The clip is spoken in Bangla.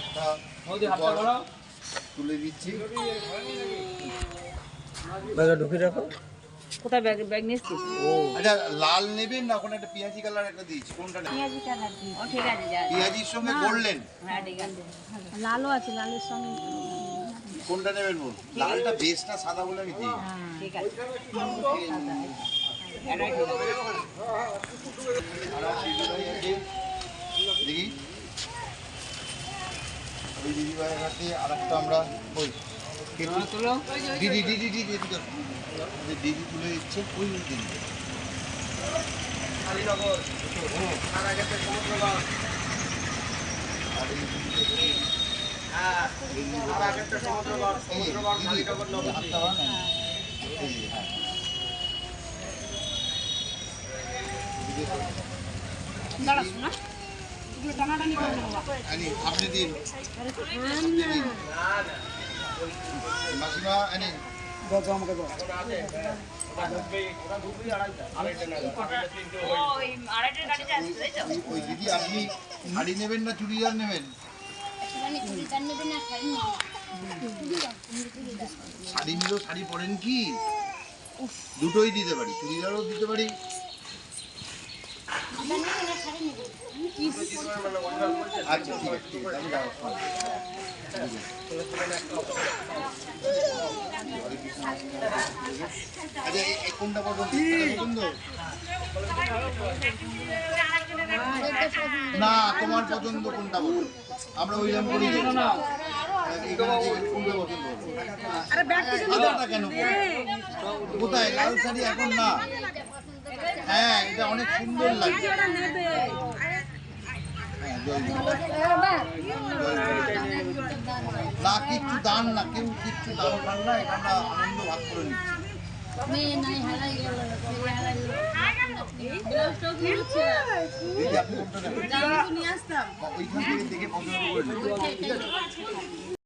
একটা মোদি তুলে দিচ্ছি। ব্যাগটা ঢুকে রাখো। কোথায় ব্যাগ ব্যাগ নিয়েছিস আচ্ছা লাল নেবেন না? ওখানে একটা পেঁয়াজি কালার একটা দিয়েছি। কোনটা নেবেন? ও ঠিক আছে যা পেঁয়াজির সঙ্গে হ্যাঁ। ঠিক আছে। লালও আছে লালের সঙ্গে। কোনটা নেবেন বল লালটা বেশ না সাদা বলে আমি দিই। ঠিক আছে ঠিক আছে। দেখি। ওই দিদি ভাইয়ের হাতে আর একটা আমরা ওই দিদি দিদি দিদি দিদি তুলে দিচ্ছে ওই দিদি। আর এই আপনি দিন। মাসিমা আনি। ওই- দিদি আপনি শাড়ি নেবেন না চুড়িদার নেবেন? শাড়ি নিলেও শাড়ি পরেন কি? দুটোই দিতে পারি চুড়িদারও দিতে পারি। আচ্ছা ঠিক আছে ঠিক আছে আচ্ছা এই- এই কোনটা পছন্দ এটা না। তোমার পছন্দ কোনটা বলো আমরা করি? সাদাটা কেন কোথায়? লাল শাড়ি এখন না। হ্যাঁ এটা অনেক সুন্দর গুরু। না কিচ্ছু দান না কেউ কিচ্ছু দান পান না এটা আনন্দ ভাগ করে নিচ্ছি। ওইখান থেকে দেখে পছন্দ করে নিন।